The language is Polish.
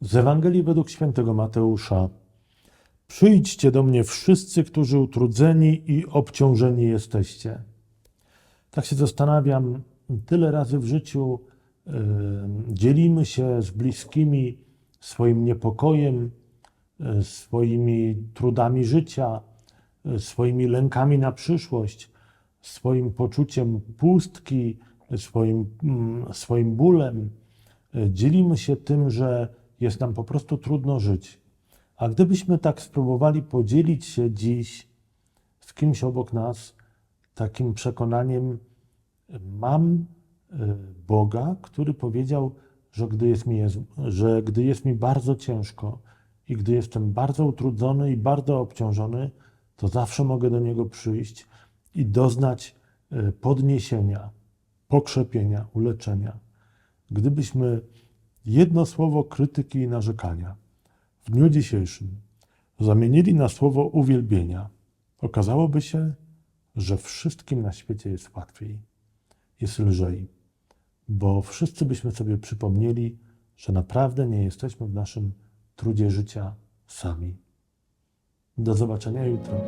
Z Ewangelii według świętego Mateusza. Przyjdźcie do mnie wszyscy, którzy utrudzeni i obciążeni jesteście. Tak się zastanawiam, tyle razy w życiu dzielimy się z bliskimi swoim niepokojem, y, swoimi trudami życia, y, swoimi lękami na przyszłość, swoim poczuciem pustki, swoim, mm, swoim bólem. Y, Dzielimy się tym, że jest nam po prostu trudno żyć. A gdybyśmy tak spróbowali podzielić się dziś z kimś obok nas takim przekonaniem, mam y, Boga, który powiedział, że gdy jest mi, że gdy jest mi bardzo ciężko i gdy jestem bardzo utrudzony i bardzo obciążony, to zawsze mogę do Niego przyjść i doznać y, podniesienia, pokrzepienia, uleczenia. Gdybyśmy jedno słowo krytyki i narzekania w dniu dzisiejszym zamienili na słowo uwielbienia, okazałoby się, że wszystkim na świecie jest łatwiej, jest lżej, bo wszyscy byśmy sobie przypomnieli, że naprawdę nie jesteśmy w naszym trudzie życia sami. Do zobaczenia jutro.